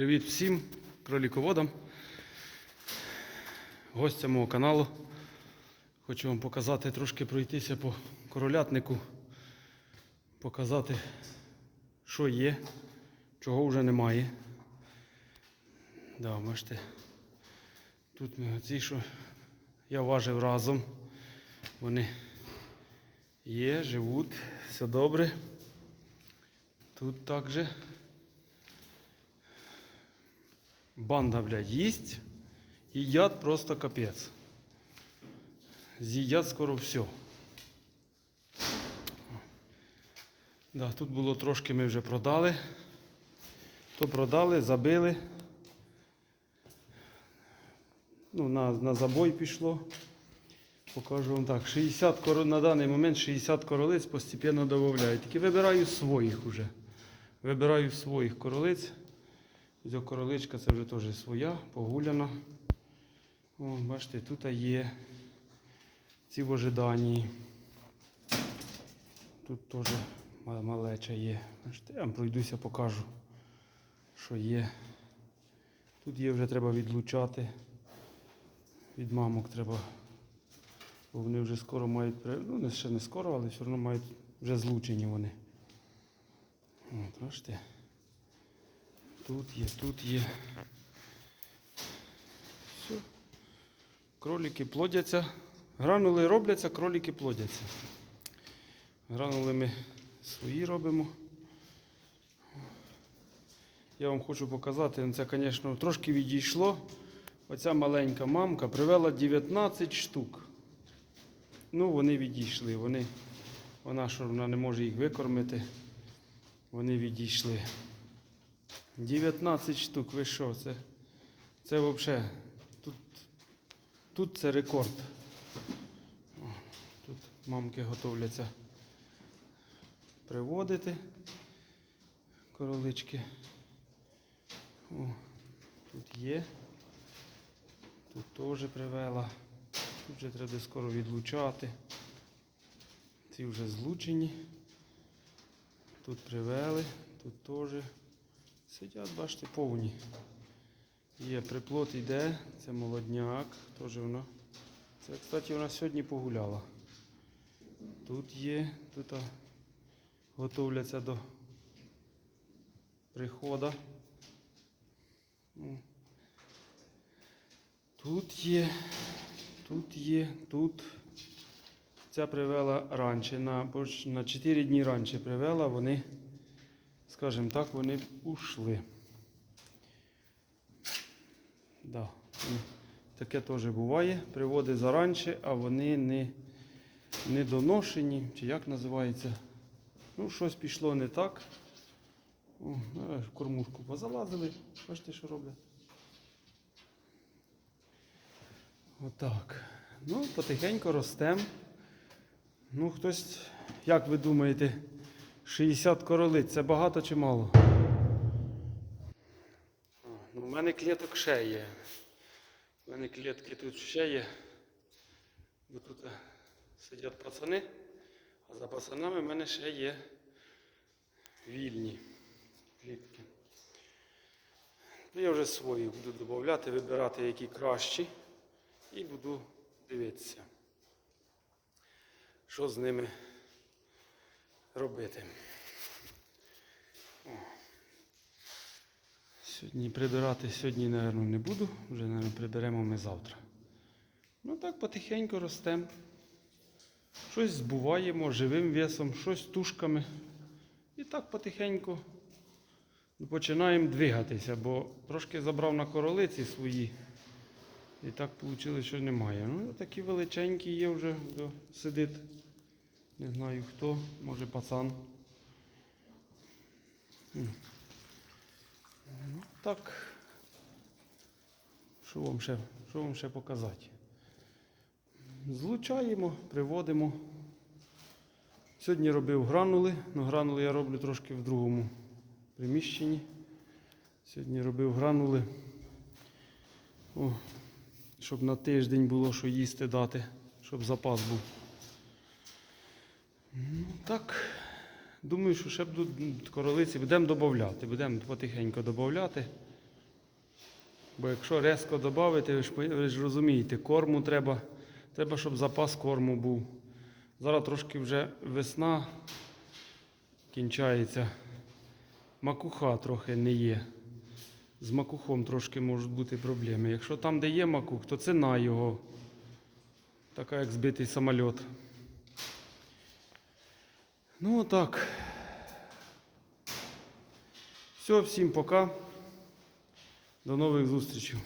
Привіт всім кроліководам, гостям мого каналу. Хочу вам показати, трошки пройтися по королятнику, показати, що є, чого вже немає. Да, бачите, тут ми ці, що я важив разом. Вони є, живуть, все добре. Тут також. Банда, блядь, їсть. Їдять просто капець. З'їдять скоро все. Да, тут було трошки ми вже продали. То продали, забили. Ну, на, на забой пішло. Покажу вам так. 60 коро... На даний момент 60 королиць постійно додають. Тільки вибираю своїх уже. Вибираю своїх королиць. Короличка це вже теж своя, погуляна. О, бачите, тут є ці в ожиданні. Тут теж малеча є. Бачите, я пройдуся, покажу, що є. Тут є вже треба відлучати. Від мамок треба. Бо вони вже скоро мають, ну ще не скоро, але все одно мають вже злучені вони. От, бачите. Тут є, тут є. Все. Кролики плодяться. Гранули робляться, кролики плодяться. Гранули ми свої робимо. Я вам хочу показати, це, звісно, трошки відійшло. Оця маленька мамка привела 19 штук. Ну, вони відійшли. Вони, вона що вона не може їх викормити. Вони відійшли. 19 штук, ви що? Це, це взагалі. Тут, тут це рекорд. Тут мамки готовляться приводити королички. О, тут є. Тут теж привела. Тут вже треба скоро відлучати. Ці вже злучені. Тут привели, тут теж. Сидять, бачите, повні. Є приплод йде, це молодняк, теж вона. Це, кстати, вона сьогодні погуляла. Тут є, тут готовляться до приходу. Тут є, тут є, тут. Ця привела раніше, на, на 4 дні раніше привела, вони скажімо так, вони ушли. Да. Таке теж буває. Приводи заранче, а вони не, не доношені, чи як називається. Ну, щось пішло не так. О, в кормушку позалазили. Бачите, що роблять. Отак. Ну, потихеньку ростемо. Ну, хтось, як ви думаєте, 60 королиць це багато чи мало? Ну, у мене кліток ще є. У мене клітки тут ще є. Бо тут е, сидять пацани, а за пацанами в мене ще є вільні клітки. Ну, я вже свої буду додати, вибирати, які кращі, і буду дивитися, що з ними робити. О. Сьогодні прибирати сьогодні, мабуть, не буду, вже, мабуть, приберемо ми завтра. Ну так потихеньку ростемо. Щось збуваємо живим весом, щось тушками. І так потихеньку починаємо двигатися, бо трошки забрав на королиці свої. І так вийшло, що немає. Ну, такі величенькі є вже, сидить. Не знаю хто, може пацан. Ну, так. Що вам ще, що вам ще показати? Злучаємо, приводимо. Сьогодні робив гранули, але гранули я роблю трошки в другому приміщенні. Сьогодні робив гранули, О, щоб на тиждень було що їсти дати, щоб запас був. Ну, так, думаю, що ще будуть королиці, будемо додати, будемо потихеньку додати. Бо якщо резко додати, ви ж, ви ж розумієте, корму треба, треба, щоб запас корму був. Зараз трошки вже весна кінчається. Макуха трохи не є. З макухом трошки можуть бути проблеми. Якщо там, де є макух, то ціна його така, як збитий самоліт. Ну отак. Все, всім пока. До нових зустрічей.